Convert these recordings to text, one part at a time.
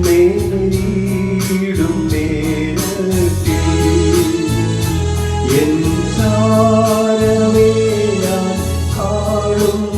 மேலும் நேரத்தில். என் சாரமே நான் ஆளும்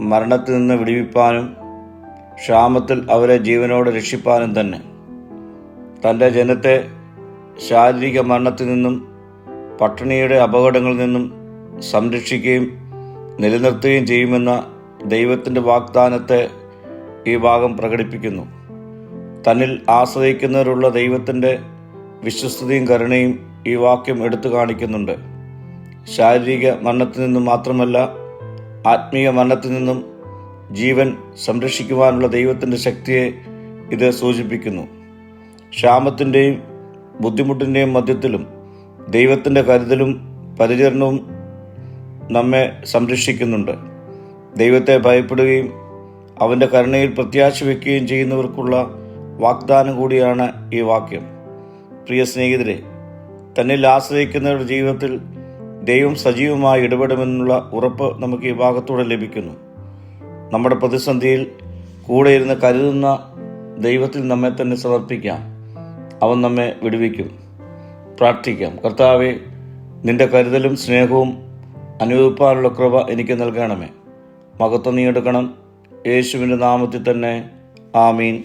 മരണത്തിൽ നിന്ന് വിടിവിപ്പാനും ക്ഷാമത്തിൽ അവരെ ജീവനോടെ രക്ഷിപ്പാനും തന്നെ. തന്റെ ജനത്തെ ശാരീരിക മരണത്തിൽ നിന്നും പട്ടിണിയുടെ അപകടങ്ങളിൽ നിന്നും സംരക്ഷിക്കുകയും നിലനിർത്തുകയും ചെയ്യുമെന്ന ദൈവത്തിന്റെ വാഗ്ദാനത്തെ ഈ ഭാഗം പ്രകടിപ്പിക്കുന്നു. തന്നിൽ ആശ്രയിക്കുന്നവരുള്ള ദൈവത്തിന്റെ വിശ്വസ്തയും കരുണയും ഈ വാക്യം എടുത്തു കാണിക്കുന്നുണ്ട്. ശാരീരിക മരണത്തിൽ നിന്നും മാത്രമല്ല ആത്മീയ മരണത്തിൽ നിന്നും ജീവൻ സംരക്ഷിക്കുവാനുള്ള ദൈവത്തിന്റെ ശക്തിയെ ഇത് സൂചിപ്പിക്കുന്നു. ക്ഷാമത്തിന്റെയും ബുദ്ധിമുട്ടിന്റെയും മധ്യത്തിലും ദൈവത്തിന്റെ കരുതലും പരിചരണവും നമ്മെ സംരക്ഷിക്കുന്നുണ്ട്. ദൈവത്തെ ഭയപ്പെടുകയും അവന്റെ കരുണയിൽ പ്രത്യാശ വയ്ക്കുകയും ചെയ്യുന്നവർക്കുള്ള വാഗ്ദാനം കൂടിയാണ് ഈ വാക്യം. പ്രിയ സ്നേഹിതരെ തന്നിൽ ആശ്രയിക്കുന്നവരുടെ ജീവിതത്തിൽ ദൈവം സജീവമായി ഇടപെടുമെന്നുള്ള ഉറപ്പ് നമുക്ക് ഈ ഭാഗത്തൂടെ ലഭിക്കുന്നു. നമ്മുടെ പ്രതിസന്ധിയിൽ കൂടെ ഇരുന്ന് കരുതുന്ന ദൈവത്തിൽ നമ്മെ തന്നെ സമർപ്പിക്കാം. അവൻ നമ്മെ വിടുവിക്കും. പ്രാർത്ഥിക്കാം. കർത്താവെ നിന്റെ കരുതലും സ്നേഹവും അനുഭവിപ്പാനുള്ള കൃപ എനിക്ക് നൽകണമേ. മകത്വം നീ എടുക്കണം. യേശുവിന്റെ നാമത്തിൽ തന്നെ. ആമീൻ.